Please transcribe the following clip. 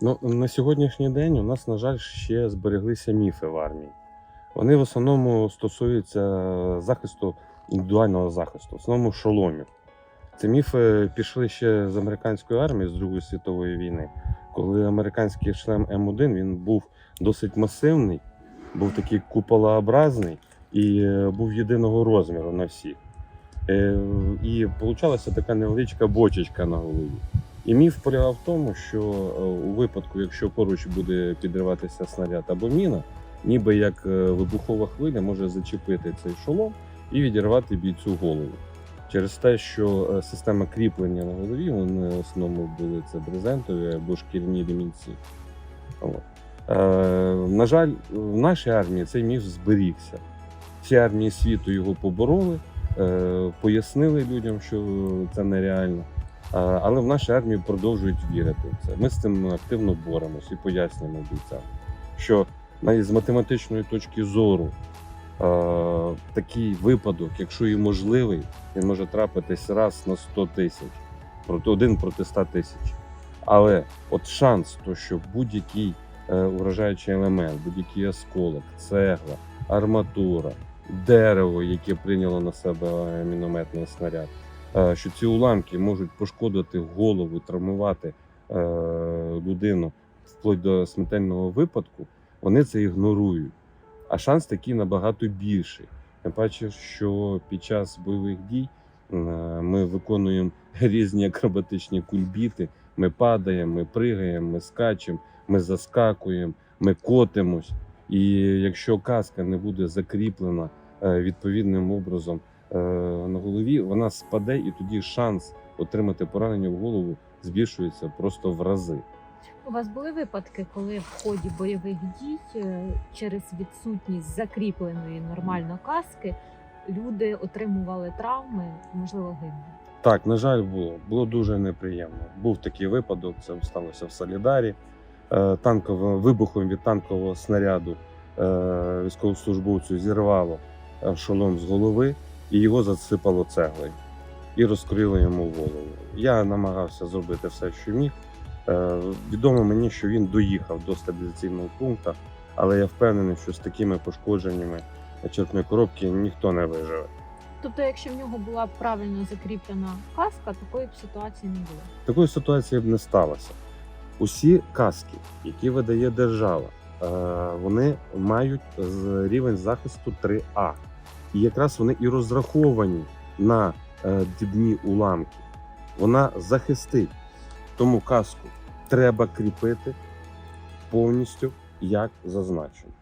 Ну, на сьогоднішній день у нас, на жаль, ще збереглися міфи в армії. Вони в основному стосуються захисту, індивідуального захисту, в основному шоломів. Ці міфи пішли ще з американської армії з Другої світової війни, коли американський шлем М1 він був досить масивний, був такий куполообразний і е, був єдиного розміру на всіх. Е, І получалася така невеличка бочечка на голові. І міф полягав в тому, що е, у випадку, якщо поруч буде підриватися снаряд або міна, ніби як е, вибухова хвиля може зачепити цей шолом і відірвати бійцю голову. Через те, що е, система кріплення на голові, вони в основному були це брезентові або шкіряні ремінці. На жаль, в нашій армії цей міф зберігся. Всі армії світу його побороли, пояснили людям, що це нереально. Але в нашій армії продовжують вірити в це. Ми з цим активно боремось і пояснюємо бійцям, що навіть з математичної точки зору е, такий випадок, якщо і можливий, він може трапитись раз на 100 тисяч, один проти 100 тисяч. Але от шанс, то що будь-який е, уражаючий елемент, будь-який осколок, цегла, арматура, дерево, яке прийняло на себе е, мінометний снаряд, е, що ці уламки можуть пошкодити голову, травмувати е, людину вплоть до смертельного випадку, вони це ігнорують. А шанс такий набагато більший. Тим паче, що під час бойових дій е, ми виконуємо різні акробатичні кульбіти. Ми падаємо, ми пригаємо, ми скачемо, ми заскакуємо, ми котимось. І якщо каска не буде закріплена е, відповідним образом е, на голові, вона спаде, і тоді шанс отримати поранення в голову збільшується просто в рази. У вас були випадки, коли в ході бойових дій е, через відсутність закріпленої нормально каски люди отримували травми, можливо, гинули? Так, на жаль, було. Було дуже неприємно. Був такий випадок, це сталося в Солідарі. Е, Танково, вибухом від танкового снаряду е, військовослужбовцю зірвало е, шолом з голови і його засипало цеглою і розкрило йому голову. Я намагався зробити все, що міг. Е, Відомо мені, що він доїхав до стабілізаційного пункту, але я впевнений, що з такими пошкодженнями черпної коробки ніхто не виживе. Тобто, якщо в нього була правильно закріплена каска, такої б ситуації не було. Такої ситуації б не сталося. Усі каски, які видає держава, е, вони мають рівень захисту 3А. І якраз вони і розраховані на е, дрібні уламки. Вона захистить. Тому каску треба кріпити повністю, як зазначено.